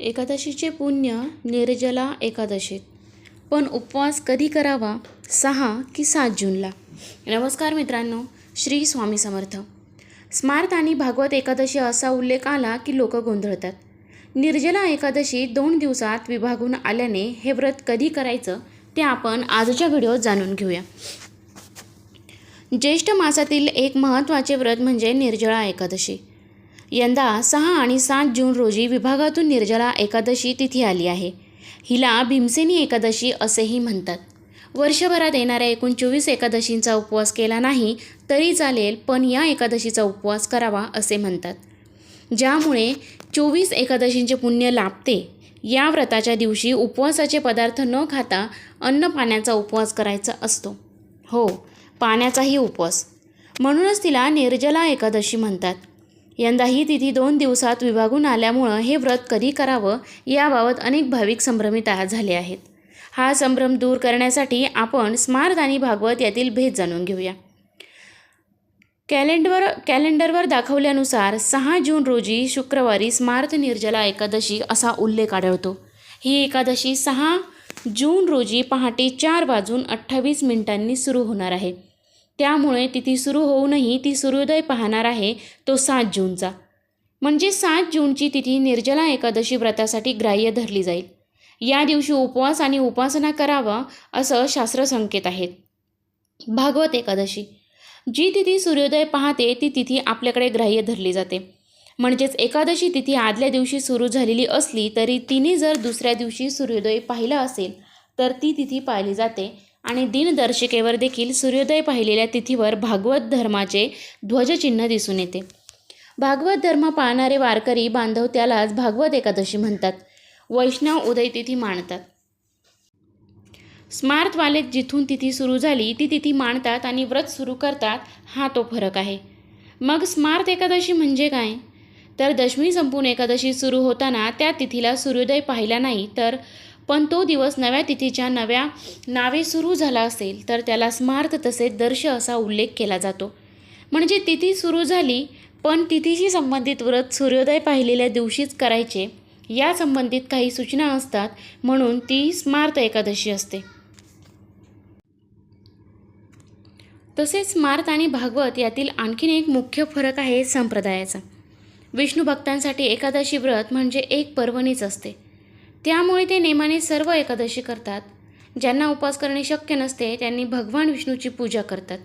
एकादशीचे पुण्य निर्जला एकादशीत. पण उपवास कधी करावा? सहा की सात जूनला? नमस्कार मित्रांनो श्री स्वामी समर्थ. स्मार्त आणि भागवत एकादशी असा उल्लेख आला की लोक गोंधळतात. निर्जला एकादशी दोन दिवसात विभागून आल्याने हे व्रत कधी करायचं ते आपण आजच्या व्हिडिओत जाणून घेऊया. ज्येष्ठ मासातील एक महत्त्वाचे व्रत म्हणजे निर्जळा एकादशी. यंदा सहा आणि सात जून रोजी विभागातून निर्जला एकादशी तिथी आली आहे. हिला भीमसेनी एकादशी असेही म्हणतात. वर्षभरात येणाऱ्या एकूण चोवीस एकादशींचा उपवास केला नाही तरी चालेल पण या एकादशीचा उपवास करावा असे म्हणतात. ज्यामुळे चोवीस एकादशींचे पुण्य लाभते या व्रताच्या दिवशी उपवासाचे पदार्थ न खाता अन्न पाण्याचा उपवास करायचा असतो. हो पाण्याचाही उपवास. म्हणूनच तिला निर्जला एकादशी म्हणतात. यंदा ही तिथी दोन दिवसात विभागून आल्यामुळं हे व्रत कधी करावं याबाबत अनेक भाविक संभ्रमित झाले आहेत. हा संभ्रम दूर करण्यासाठी आपण स्मार्त आणि भागवत यातील भेद जाणून घेऊया. कॅलेंडर कॅलेंडरवर दाखवल्यानुसार सहा जून रोजी शुक्रवारी स्मार्त निर्जला एकादशी असा उल्लेख आढळतो. ही एकादशी सहा जून रोजी पहाटे चार वाजून अठ्ठावीस मिनिटांनी सुरू होणार आहे. त्यामुळे तिथी सुरू होऊनही ती सूर्योदय पाहणार आहे तो सात जूनचा. म्हणजे सात जूनची तिथी निर्जला एकादशी व्रतासाठी ग्राह्य धरली जाईल. या दिवशी उपवास आणि उपासना करावा असं शास्त्रसंकेत आहेत. भागवत एकादशी. जी तिथी सूर्योदय पाहते ती तिथी आपल्याकडे ग्राह्य धरली जाते. म्हणजेच एकादशी तिथी आदल्या दिवशी सुरू झालेली असली तरी तिने जर दुसऱ्या दिवशी सूर्योदय पाहिला असेल तर ती तिथी पाहिली जाते. आणि दिनदर्शिकेवर देखील सूर्योदय पाहिलेल्या तिथीवर भागवत धर्माचे ध्वजचिन्ह दिसून येते. भागवत धर्म पाळणारे वारकरी बांधव त्यालाच भागवत एकादशी म्हणतात. वैष्णव उदय तिथी मानतात. स्मार्तवाले जिथून तिथी सुरू झाली ती तिथी मानतात आणि व्रत सुरू करतात हा तो फरक आहे. मग स्मार्त एकादशी म्हणजे काय? तर दशमी संपून एकादशी सुरू होताना त्या तिथीला सूर्योदय पाहिला नाही तर पण तो दिवस नव्या तिथीच्या नव्या नावे सुरू झाला असेल तर त्याला स्मार्त तसेच दर्श असा उल्लेख केला जातो. म्हणजे तिथी सुरू झाली पण तिथीशी संबंधित व्रत सूर्योदय पाहिलेल्या दिवशीच करायचे या संबंधित काही सूचना असतात म्हणून ती स्मार्त एकादशी असते. तसेच स्मार्त आणि भागवत यातील आणखीन एक मुख्य फरक आहे संप्रदायाचा. विष्णू भक्तांसाठी एकादशी व्रत म्हणजे एक पर्वणीच असते. त्यामुळे ते नेमाने सर्व एकादशी करतात. ज्यांना उपवास करणे शक्य नसते त्यांनी भगवान विष्णूची पूजा करतात.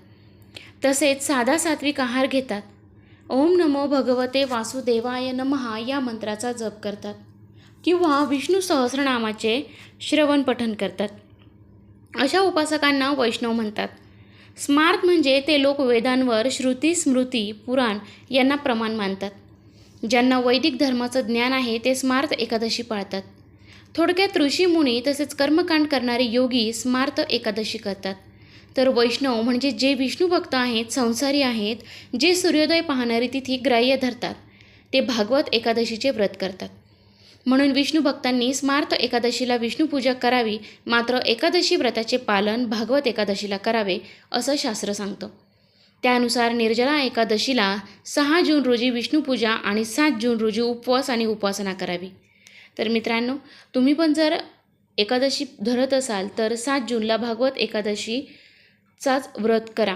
तसेच साधा सात्विक आहार घेतात. ओम नमो भगवते वासुदेवाय नमहा या मंत्राचा जप करतात. किंवा विष्णू सहस्रनामाचे श्रवण पठन करतात. अशा उपासकांना वैष्णव म्हणतात. स्मार्त म्हणजे ते लोक वेदांवर श्रुती स्मृती पुराण यांना प्रमाण मानतात. ज्यांना वैदिक धर्माचं ज्ञान आहे ते स्मार्त एकादशी पाळतात. थोडक्यात ऋषीमुनी तसेच कर्मकांड करणारे योगी स्मार्त एकादशी करतात. तर वैष्णव म्हणजे जे विष्णू भक्त आहेत संसारी आहेत जे सूर्योदय पाहणारी तिथी ग्राह्य धरतात ते भागवत एकादशीचे व्रत करतात. म्हणून विष्णू भक्तांनी स्मार्त एकादशीला विष्णूपूजा करावी मात्र एकादशी व्रताचे पालन भागवत एकादशीला करावे असं शास्त्र सांगतं. त्यानुसार निर्जला एकादशीला सहा जून रोजी विष्णूपूजा आणि सात जून रोजी उपवास आणि उपासना करावी. तर मित्रांनो तुम्ही पण जर एकादशी धरत असाल तर सात जूनला भागवत एकादशीचाच व्रत करा.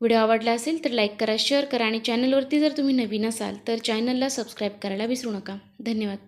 व्हिडिओ आवडला असेल तर लाईक करा शेअर करा आणि चॅनलवरती जर तुम्ही नवीन असाल तर चॅनलला सबस्क्राईब करायला विसरू नका. धन्यवाद.